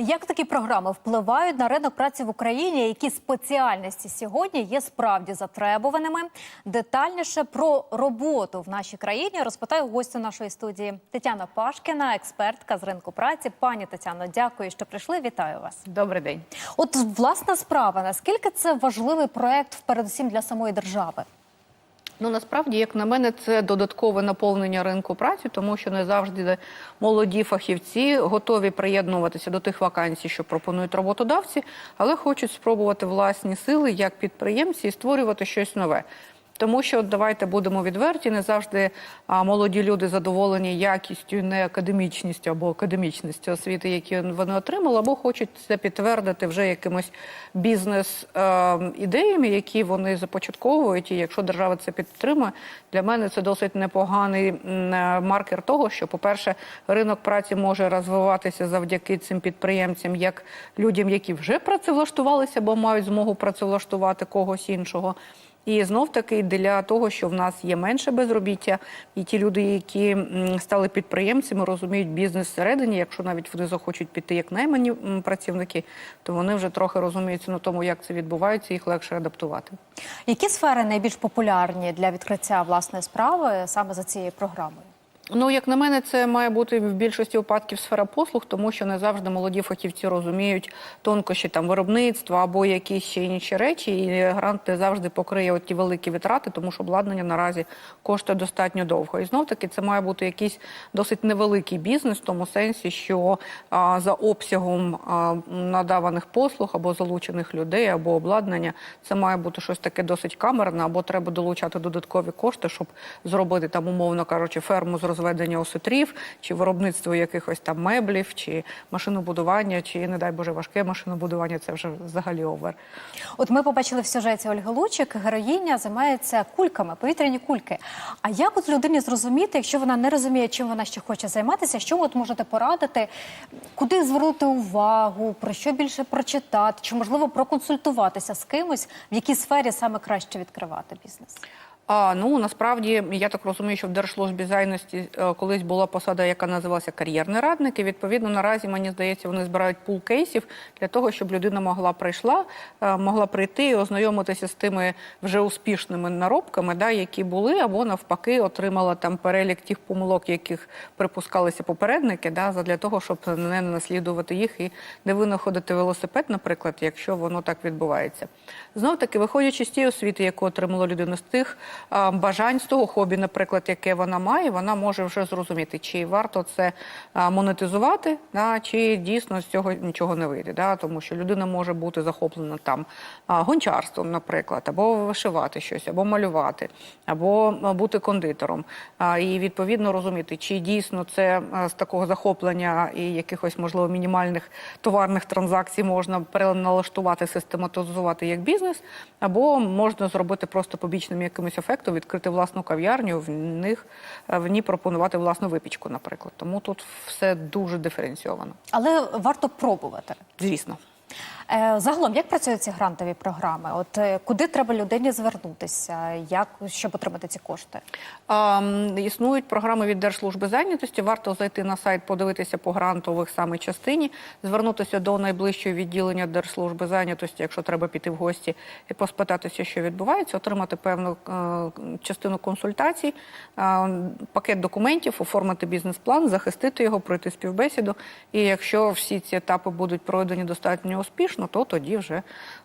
Як такі програми впливають на ринок праці в Україні? Які спеціальності сьогодні є справді затребуваними? Детальніше про роботу в нашій країні розпитаю гостю нашої студії Тетяна Пашкіна, експертка з ринку праці. Пані Тетяно, дякую, що прийшли. Вітаю вас. Добрий день. От власна справа. Наскільки це важливий проект, передусім для самої держави? Ну насправді, як на мене, це додаткове наповнення ринку праці, тому що не завжди молоді фахівці готові приєднуватися до тих вакансій, що пропонують роботодавці, але хочуть спробувати власні сили як підприємці і створювати щось нове. Тому що давайте будемо відверті, не завжди молоді люди задоволені якістю, не академічністю або академічністю освіти, які вони отримали, або хочуть це підтвердити вже якимось бізнес-ідеями, які вони започатковують. І якщо держава це підтримує, для мене це досить непоганий е, маркер того, що, по-перше, ринок праці може розвиватися завдяки цим підприємцям, як людям, які вже працевлаштувалися, або мають змогу працевлаштувати когось іншого. І знов таки для того, що в нас є менше безробіття, і ті люди, які стали підприємцями, розуміють бізнес всередині. Якщо навіть вони захочуть піти як наймані працівники, то вони вже трохи розуміються на тому, як це відбувається, їх легше адаптувати. Які сфери найбільш популярні для відкриття власної справи саме за цією програмою? Ну, як на мене, це має бути в більшості випадків сфера послуг, тому що не завжди молоді фахівці розуміють тонкощі там виробництва або якісь ще інші речі. І грант не завжди покриє ті великі витрати, тому що обладнання наразі коштує достатньо довго. І знов таки це має бути якийсь досить невеликий бізнес, в тому сенсі, що а, за обсягом а, надаваних послуг або залучених людей, або обладнання, це має бути щось таке досить камерне, або треба долучати додаткові кошти, щоб зробити там, умовно кажучи, ферму з розведення осетрів, чи виробництво якихось там меблів, чи машинобудування, чи, не дай Боже, важке машинобудування, це вже взагалі овер. От ми побачили в сюжеті Ольги Лучик, героїня займається кульками, повітряні кульки. А як от людині зрозуміти, якщо вона не розуміє, чим вона ще хоче займатися, що ви от можете порадити, куди звернути увагу, про що більше прочитати, чи можливо проконсультуватися з кимось, в якій сфері саме краще відкривати бізнес? А ну насправді я так розумію, що в держслужбі зайності е, колись була посада, яка називалася кар'єрний радник. І відповідно наразі мені здається, вони збирають пул кейсів для того, щоб людина могла прийшла, е, могла прийти і ознайомитися з тими вже успішними наробками, да, які були, або навпаки, отримала там перелік тих помилок, яких припускалися попередники, да, для того, щоб не наслідувати їх і не винаходити велосипед, наприклад, якщо воно так відбувається. Знов таки, виходячи з тієї освіти, яку отримала людина з тих бажань з того хобі, наприклад, яке вона має, вона може вже зрозуміти, чи варто це монетизувати, да, чи дійсно з цього нічого не вийде. Да, тому що людина може бути захоплена там гончарством, наприклад, або вишивати щось, або малювати, або бути кондитером. І відповідно розуміти, чи дійсно це з такого захоплення і якихось можливо мінімальних товарних транзакцій можна переналаштувати, систематизувати як бізнес, або можна зробити просто побічним якимось ефектом, відкрити власну кав'ярню, в них в ній пропонувати власну випічку, наприклад. Тому тут все дуже диференційовано. Але варто пробувати. Звісно. Е, Загалом, як працюють ці грантові програми? От е, куди треба людині звернутися, як щоб отримати ці кошти? Існують програми від Держслужби зайнятості. Варто зайти на сайт, подивитися по грантових саме частині, звернутися до найближчого відділення Держслужби зайнятості, якщо треба піти в гості і поспитатися, що відбувається, отримати певну е, частину консультацій, пакет документів, оформити бізнес-план, захистити його, пройти співбесіду. І якщо всі ці етапи будуть пройдені достатньо успішно, то тоді вже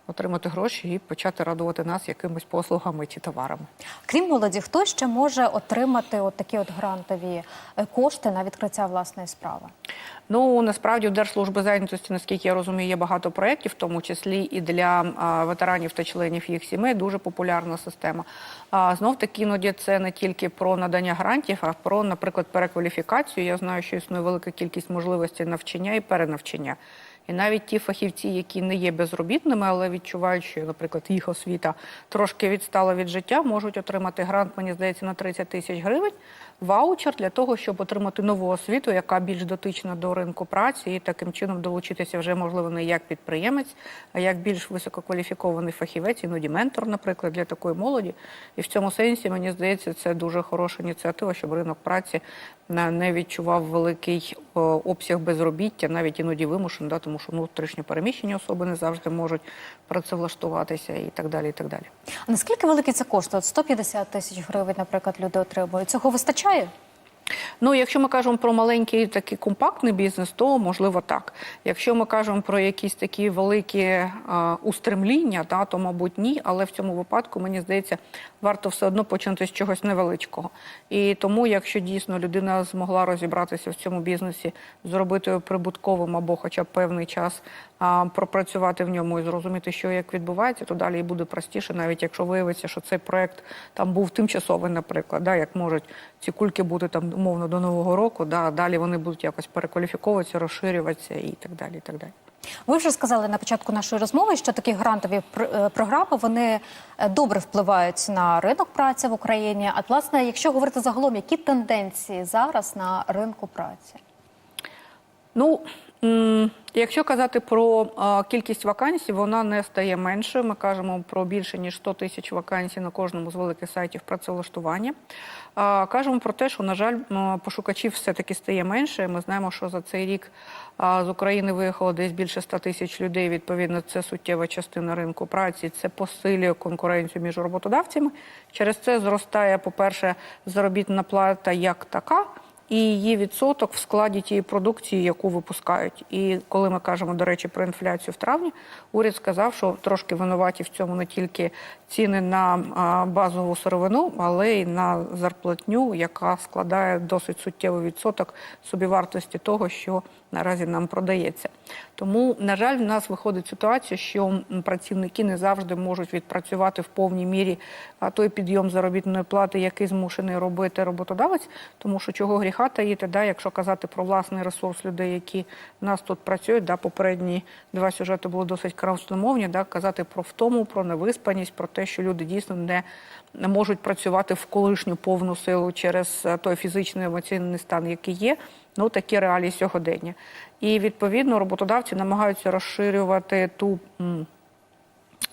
отримати гроші і почати радувати нас якимись послугами чи товарами. Крім молоді, хто ще може отримати от такі от грантові е, кошти на відкриття власної справи? Ну насправді в Держслужби зайнятості, наскільки я розумію, є багато проєктів, в тому числі і для а, ветеранів та членів їх сімей. Дуже популярна система. А знов таки іноді це не тільки про надання грантів, а про, наприклад, перекваліфікацію. Я знаю, що існує велика кількість можливостей навчання і перенавчання. І навіть ті фахівці, які не є безробітними, але відчувають, що, наприклад, їх освіта трошки відстала від життя, можуть отримати грант, мені здається, на 30 тисяч гривень ваучер для того, щоб отримати нову освіту, яка більш дотична до ринку праці, і таким чином долучитися вже можливо не як підприємець, а як більш висококваліфікований фахівець, іноді ментор, наприклад, для такої молоді. І в цьому сенсі мені здається, це дуже хороша ініціатива, щоб ринок праці не відчував великий обсяг безробіття, навіть іноді вимушений, да, тому що внутрішньо переміщені особи не завжди можуть працевлаштуватися і так далі. І так далі. А наскільки великий це коштує? От 150 тисяч гривень, наприклад, люди отримують. Цього вистачає? Ну, якщо ми кажемо про маленький такий компактний бізнес, то можливо так. Якщо ми кажемо про якісь такі великі е, устремління, та, то мабуть ні. Але в цьому випадку мені здається, варто все одно почати з чогось невеличкого. І тому, якщо дійсно людина змогла розібратися в цьому бізнесі, зробити прибутковим або хоча б певний час а, пропрацювати в ньому і зрозуміти, що як відбувається, то далі і буде простіше, навіть якщо виявиться, що цей проект там був тимчасовий, наприклад, да, як можуть ці кульки бути там умовно до нового року, да, далі вони будуть якось перекваліфіковуватися, розширюватися і так далі. І так далі. Ви вже сказали на початку нашої розмови, що такі грантові е, програми вони е, добре впливають на ринок праці в Україні. А власне, якщо говорити загалом, які тенденції зараз на ринку праці? Ну, якщо казати про кількість вакансій, вона не стає меншою. Ми кажемо про більше ніж 100 тисяч вакансій на кожному з великих сайтів працевлаштування. Кажемо про те, що, на жаль, пошукачів все-таки стає менше. Ми знаємо, що за цей рік з України виїхало десь більше 100 тисяч людей. Відповідно, це суттєва частина ринку праці. Це посилює конкуренцію між роботодавцями. Через це зростає, по-перше, заробітна плата як така і її відсоток в складі тієї продукції, яку випускають. І коли ми кажемо, до речі, про інфляцію в травні, уряд сказав, що трошки винуваті в цьому не тільки ціни на базову сировину, але й на зарплатню, яка складає досить суттєвий відсоток собівартості того, що наразі нам продається. Тому, на жаль, в нас виходить ситуація, що працівники не завжди можуть відпрацювати в повній мірі той підйом заробітної плати, який змушений робити роботодавець, тому що чого гріха таїти, да, якщо казати про власний ресурс людей, які в нас тут працюють, да, попередні два сюжети були досить красномовні, да, казати про втому, про невиспаність, про те, що люди дійсно не, можуть працювати в колишню повну силу через е, той фізичний емоційний стан, який є. Ну, такі реалії сьогодення. І відповідно роботодавці намагаються розширювати ту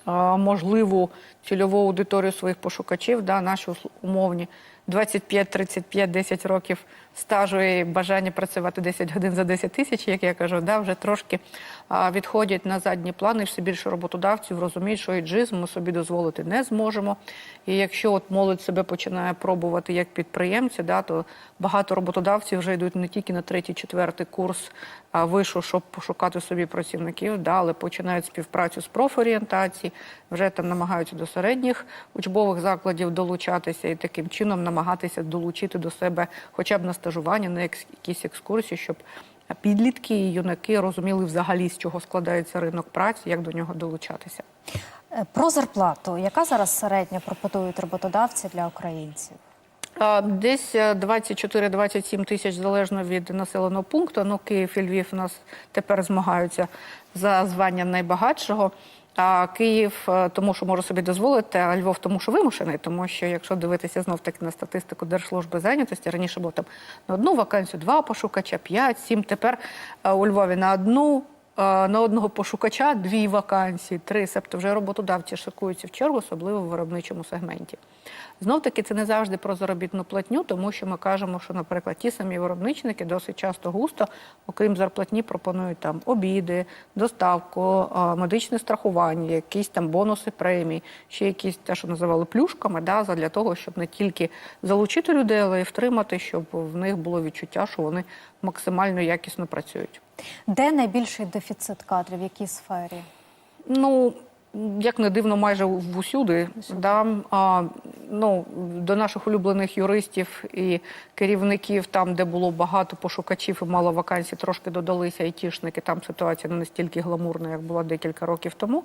можливу цільову аудиторію своїх пошукачів, да, наші умовні 25, 35, 10 років стажу і бажання працювати 10 годин за 10 тисяч, як я кажу, да, вже трошки відходять на задні плани. Все більше роботодавців розуміють, що іджизм ми собі дозволити не зможемо. І якщо от молодь себе починає пробувати як підприємці, да, то багато роботодавців вже йдуть не тільки на третій, четвертий курс вишу, щоб пошукати собі працівників, да, але починають співпрацю з профорієнтації, вже там намагаються до середніх учбових закладів долучатися і таким чином намагатися долучити до себе хоча б на стажування, на якісь екскурсії, щоб підлітки і юнаки розуміли взагалі, з чого складається ринок праці, як до нього долучатися. Е, Про зарплату, яка зараз середня пропонують роботодавці для українців? Десь е, 24-27 тисяч залежно від населеного пункту. Ну, Київ і Львів у нас тепер змагаються за звання найбагатшого. А Київ е, тому, що може собі дозволити, а Львов тому, що вимушений, тому що якщо дивитися знов таки на статистику Держслужби зайнятості, раніше було там на одну вакансію, два пошукача, п'ять, сім. Тепер е, у Львові на одну. На одного пошукача дві вакансії, три, себто вже роботодавці шикуються в чергу, особливо в виробничому сегменті. Знов таки це не завжди про заробітну платню, тому що ми кажемо, що, наприклад, ті самі виробничники досить часто густо, окрім зарплатні, пропонують там обіди, доставку, медичне страхування, якісь там бонуси премії, ще якісь те, що називали плюшками, да, для того, щоб не тільки залучити людей, але й втримати, щоб в них було відчуття, що вони максимально якісно працюють. Де найбільший дефіцит кадрів? В якій сфері? Ну, як не дивно, майже в усюди. Да? А, ну, до наших улюблених юристів і керівників, там, де було багато пошукачів і мало вакансій, трошки додалися айтішники. Там ситуація не настільки гламурна, як була декілька років тому.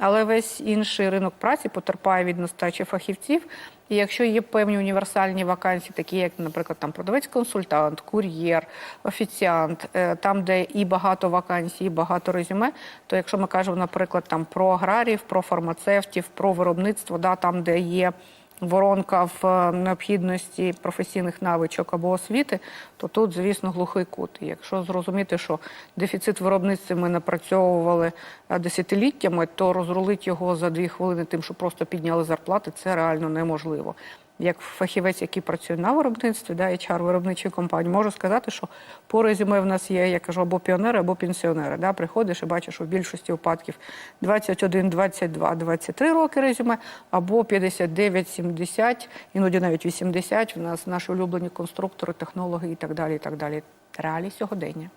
Але весь інший ринок праці потерпає від нестачі фахівців. І якщо є певні універсальні вакансії, такі як, наприклад, там продавець-консультант, кур'єр, офіціант, е, там, де і багато вакансій, і багато резюме, то якщо ми кажемо, наприклад, там про аграрів, про фармацевтів, про виробництво, да, там, де є воронка в е, необхідності професійних навичок або освіти, то тут, звісно, глухий кут. І Якщо зрозуміти, що дефіцит виробництва ми напрацьовували е, десятиліттями, то розрулити його за дві хвилини тим, що просто підняли зарплати, це реально неможливо. Як фахівець, який працює на виробництві, да, HR виробничої компанії, можу сказати, що по резюме в нас є, я кажу, або піонери, або пенсіонери. Да, приходиш і бачиш, в більшості випадків 21, 22, 23 роки резюме, або 59, 70, іноді навіть 80. В нас наші улюблені конструктори, технологи і так далі. І так далі. Реалії сьогодення.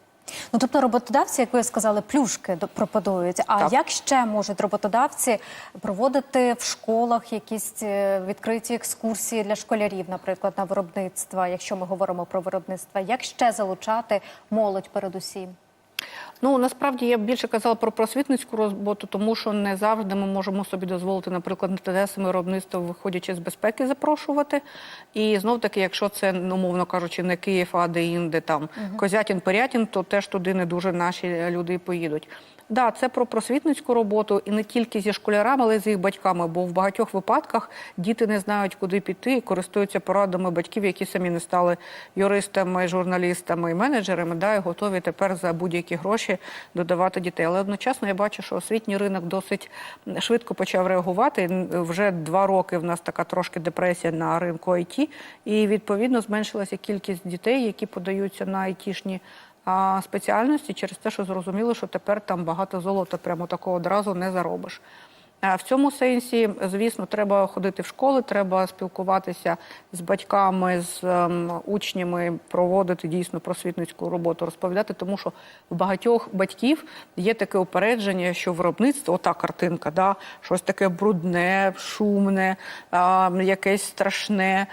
Ну тобто роботодавці, як ви сказали, плюшки пропонують. А Так. як ще можуть роботодавці проводити в школах якісь е, відкриті екскурсії для школярів, наприклад, на виробництва, якщо ми говоримо про виробництва, як ще залучати молодь передусім? Ну насправді я б більше казала про просвітницьку роботу, тому що не завжди ми можемо собі дозволити, наприклад, на те саме виробництво, виходячи з безпеки, запрошувати. І знов таки, якщо це, ну, умовно кажучи, не Київ, а де інде там Козятін, Пирятін, то теж туди не дуже наші люди поїдуть. Да, це про просвітницьку роботу і не тільки зі школярами, але й з їх батьками. Бо в багатьох випадках діти не знають, куди піти, і користуються порадами батьків, які самі не стали юристами, журналістами і менеджерами, да, і готові тепер за будь-які гроші додавати дітей. Але одночасно я бачу, що освітній ринок досить швидко почав реагувати. Вже два роки в нас така трошки депресія на ринку IT, і відповідно зменшилася кількість дітей, які подаються на айтішні спеціальності через те, що зрозуміло, що тепер там багато золота прямо такого одразу не заробиш. В цьому сенсі, звісно, треба ходити в школи, треба спілкуватися з батьками, з ем, учнями, проводити дійсно просвітницьку роботу, розповідати, тому що в багатьох батьків є таке упередження, що виробництво, ота картинка, да, щось таке брудне, шумне, якесь страшне.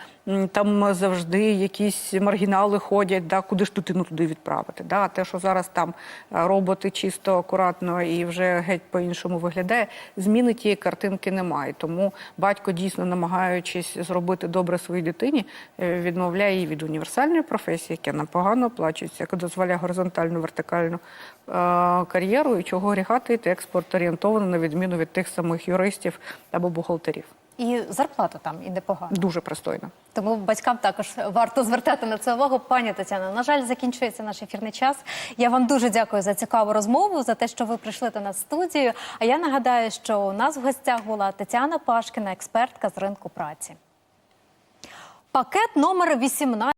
Там завжди якісь маргінали ходять, да, куди ж дитину туди відправити. Да. Те, що зараз там е, роботи чисто акуратно і вже геть по-іншому виглядає, зміни тієї картинки немає. Тому батько дійсно намагаючись зробити добре своїй дитині, е, відмовляє її від універсальної професії, яка нам погано оплачується, яка дозволяє горизонтальну вертикальну е, кар'єру, і чого гріха таїти, експорт орієнтовано на відміну від тих самих юристів або бухгалтерів. І зарплата там і непогана. Дуже пристойно. Тому батькам також варто звертати на це увагу. Пані Тетяна, на жаль, закінчується наш ефірний час. Я вам дуже дякую за цікаву розмову, за те, що ви прийшли до нас в студію. А я нагадаю, що у нас в гостях була Тетяна Пашкіна, експертка з ринку праці. Пакет номер 18.